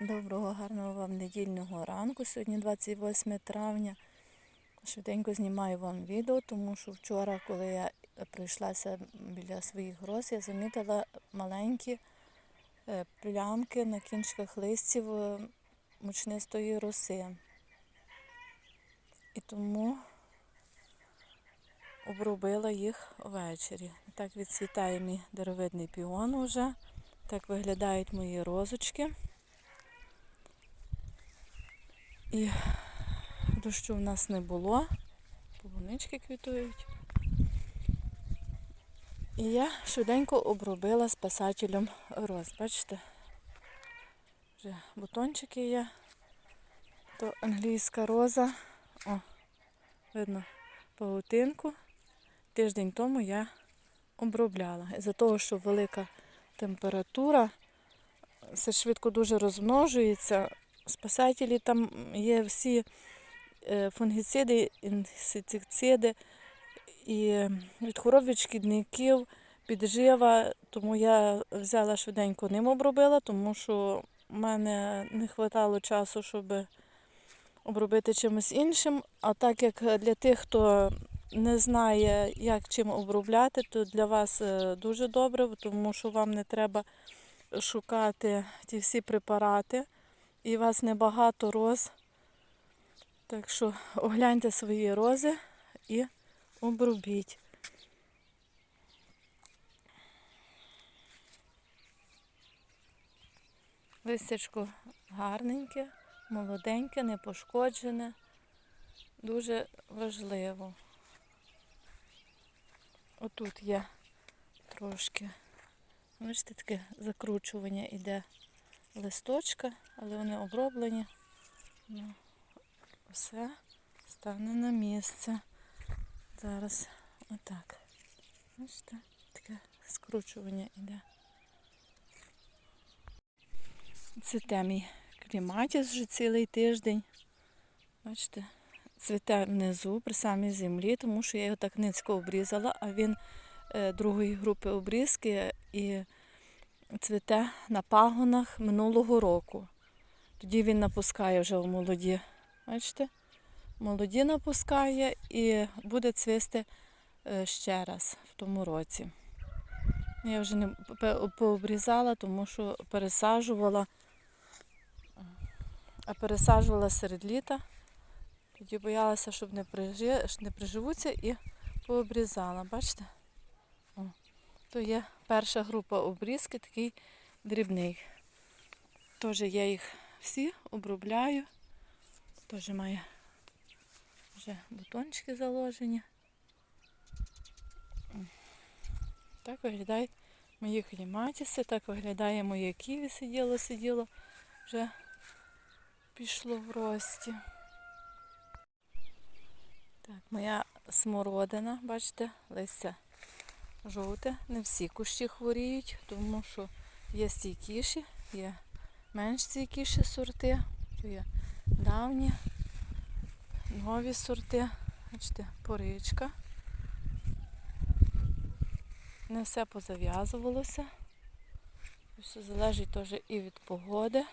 Доброго, гарного вам недільного ранку. Сьогодні 28 травня. Швиденько знімаю вам відео, тому що вчора, коли я пройшлася біля своїх роз, я замітила маленькі е, плямки на кінчиках листів е, мучнистої роси. І тому обробила їх ввечері. Так відцвітає мій деревидний піон уже. Так виглядають мої розочки. І дощу в нас не було. Полунички квітують. І я швиденько обробила спасателем роз. Бачите? Вже бутончики є. То англійська роза. О, видно павутинку. Тиждень тому я обробляла. Із-за того, що велика температура, все швидко дуже розмножується. Спасателі там є всі е, фунгіциди, інсектициди і від хвороб від шкідників, піджива. Тому я взяла швиденько ним обробила, тому що в мене не вистачало часу, щоб обробити чимось іншим. А так як для тих, хто не знає, як чим обробляти, то для вас е, дуже добре, тому що вам не треба шукати ті всі препарати. І у вас небагато роз. Так що огляньте свої рози і обробіть. Листячко гарненьке, молоденьке, не пошкоджене. Дуже важливо. Отут є трошки. Бачите, таке закручування йде листочка, але вони оброблені. Ну, все стане на місце. Зараз отак. Бачите, таке скручування йде. Цвіте мій кліматіс вже цілий тиждень. Бачите, цвіте внизу при самій землі, тому що я його так низько обрізала, а він е, другої групи обрізки і цвіте на пагонах минулого року. Тоді він напускає вже в молоді. Бачите? Молоді напускає і буде цвісти е, ще раз в тому році. Я вже не пообрізала, тому що пересаджувала, а пересаджувала серед літа. Тоді боялася, щоб не, не приживуться і пообрізала. Бачите? То є перша група обрізки, такий дрібний. Теж я їх всі обробляю. Теж має вже бутончики заложені. Так виглядають мої кліматіси, так виглядає моє ківі сиділо, сиділо, вже пішло в рості. Так, моя смородина, бачите, листя жовте. Не всі кущі хворіють, тому що є стійкіші, є менш стійкіші сорти, є давні, нові сорти. Бачите, поричка. Не все позав'язувалося. Все залежить теж і від погоди.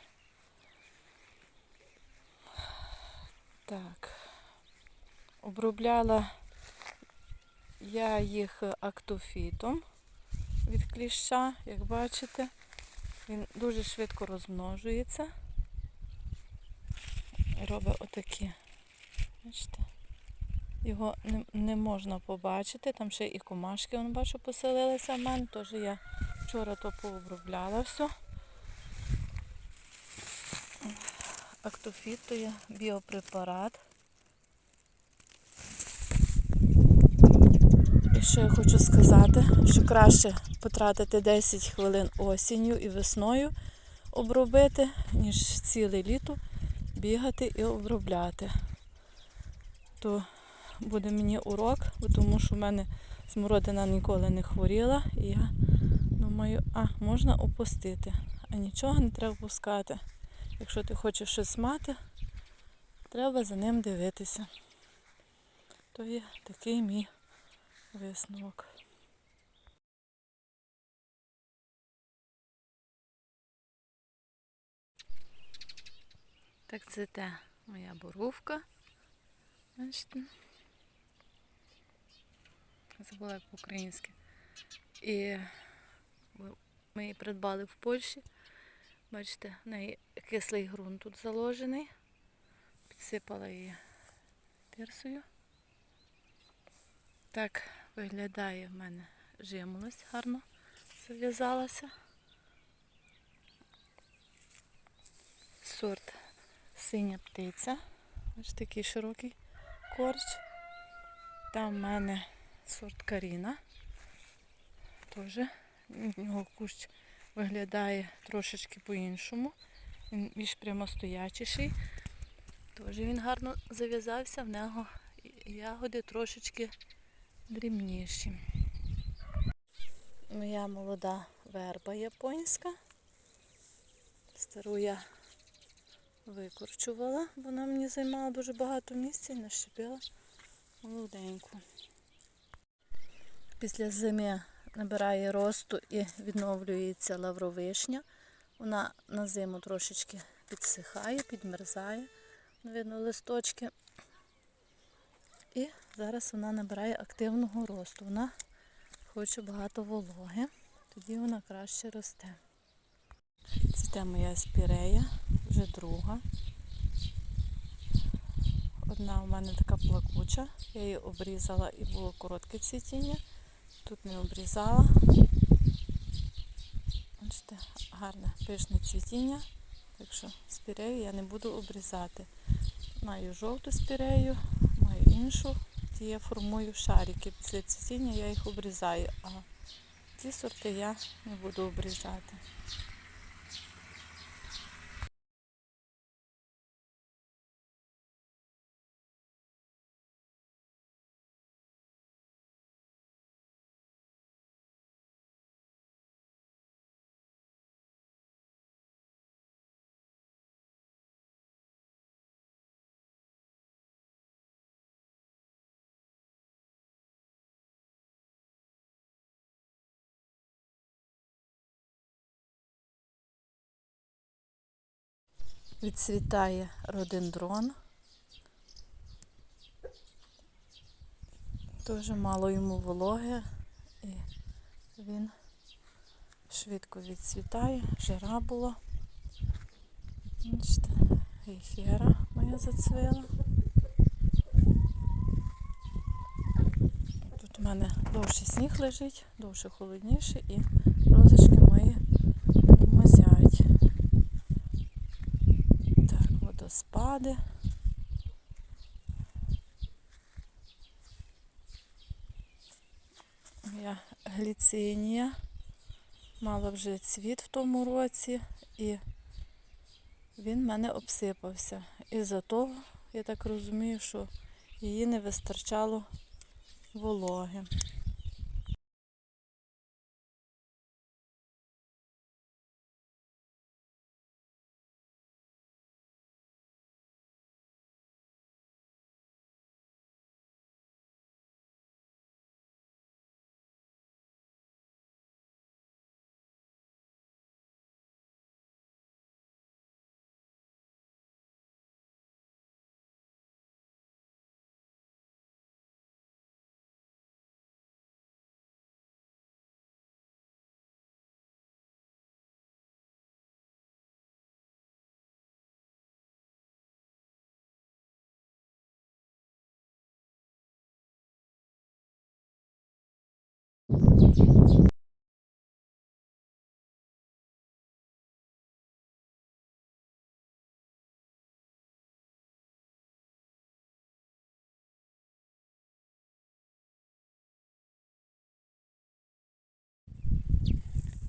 Так. Обробляла я їх актофітом від кліща, як бачите. Він дуже швидко розмножується. Робить отакі. Бачите? Його не, не можна побачити. Там ще і комашки, вон, бачу, поселилися в мене. Тож я вчора то пообробляла все. Актофіт то є біопрепарат. Що я хочу сказати, що краще потратити 10 хвилин осінню і весною обробити, ніж ціле літо бігати і обробляти. То буде мені урок, тому що в мене смородина ніколи не хворіла. І я думаю, а, можна опустити. А нічого не треба пускати. Якщо ти хочеш щось мати, треба за ним дивитися. То є такий мій висновок. Так цвіте моя боровка. Бачите? Забула як по-українськи. І ми її придбали в Польщі. Бачите, в неї кислий ґрунт тут заложений. Підсипала її тирсою. Так виглядає в мене жимолость гарно зав'язалася. Сорт синя птиця. Ось такий широкий корч. Там в мене сорт Каріна. Теж в нього кущ виглядає трошечки по-іншому. Він більш прямостоячіший. Теж він гарно зав'язався, в нього ягоди трошечки дрібніші. Моя молода верба японська. Стару я викорчувала, вона мені займала дуже багато місця і нащепила молоденьку. Після зими набирає росту і відновлюється лавровишня. Вона на зиму трошечки підсихає, підмерзає, видно листочки. І зараз вона набирає активного росту. Вона хоче багато вологи, тоді вона краще росте. Це моя спірея, вже друга. Одна у мене така плакуча, я її обрізала і було коротке цвітіння. Тут не обрізала. Бачите, гарне пишне цвітіння, так що спірею я не буду обрізати. Маю жовту спірею, іншу. Ті я формую шарики. Після цвітіння я їх обрізаю, а ці сорти я не буду обрізати. Відцвітає родендрон. Дуже мало йому вологи і він швидко відцвітає, жира була. Бачите, гейхера моя зацвила. Тут у мене довший сніг лежить, довше холодніше і розочки мої мазять. Так, водоспади. Моя гліцинія мала вже цвіт в тому році і він в мене обсипався. І за того, я так розумію, що її не вистачало вологи.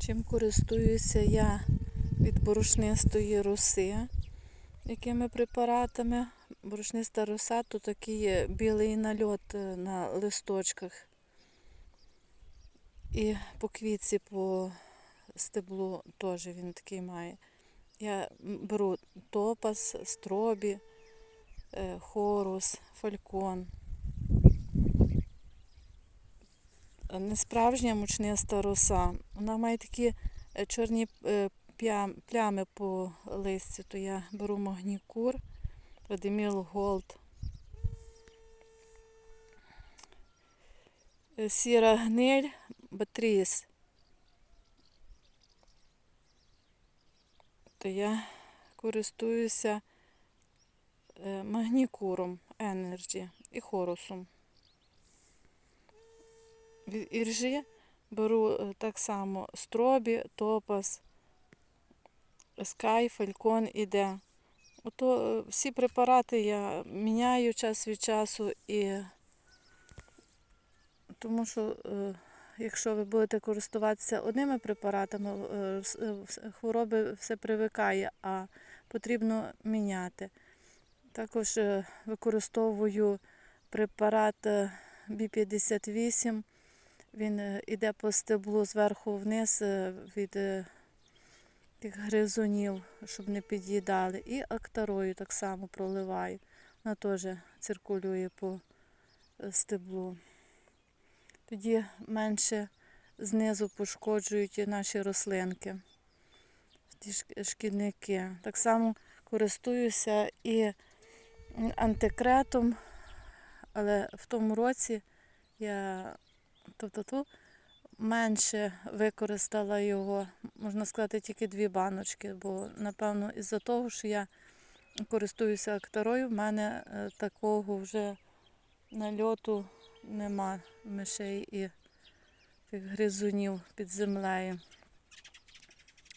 Чим користуюся я від борошнистої роси, якими препаратами. Борошниста роса то такий білий нальот е, на листочках. І по квітці, по стеблу теж він такий має. Я беру топаз, стробі, е, хорус, фалькон. Не справжня мучниста роса. Вона має такі е, чорні е, плями по листю, то я беру магнікур, Радиміл Голд. Е, Сіра гниль, Батріс. То я користуюся магнікуром Energy і хорусом. Іржі беру е, так само стробі, топаз, скай, фалькон іде. Ото е, всі препарати я міняю час від часу і тому що е, якщо ви будете користуватися одними препаратами, хвороби все привикає, а потрібно міняти. Також використовую препарат е, B58. Він е, іде по стеблу зверху вниз е, від е, тих гризунів, щоб не під'їдали. І актарою так само проливаю. Вона теж циркулює по стеблу. Тоді менше знизу пошкоджують наші рослинки, ті шкідники. Так само користуюся і антикретом, але в тому році я тобто ту менше використала його, можна сказати, тільки дві баночки, бо напевно із-за того, що я користуюся актарою, в мене е, такого вже нальоту нема мишей і тих гризунів під землею.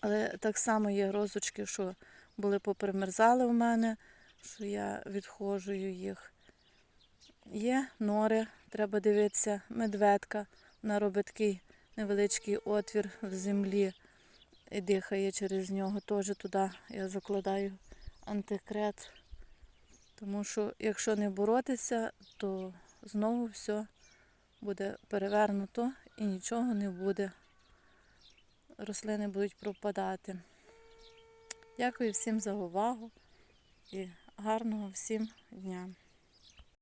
Але так само є розочки, що були попримерзали в мене, що я відходжую їх. Є нори, треба дивитися, медведка. Вона робить такий невеличкий отвір в землі і дихає через нього. Теж туди я закладаю антикрет. Тому що якщо не боротися, то знову все буде перевернуто і нічого не буде. Рослини будуть пропадати. Дякую всім за увагу і гарного всім дня.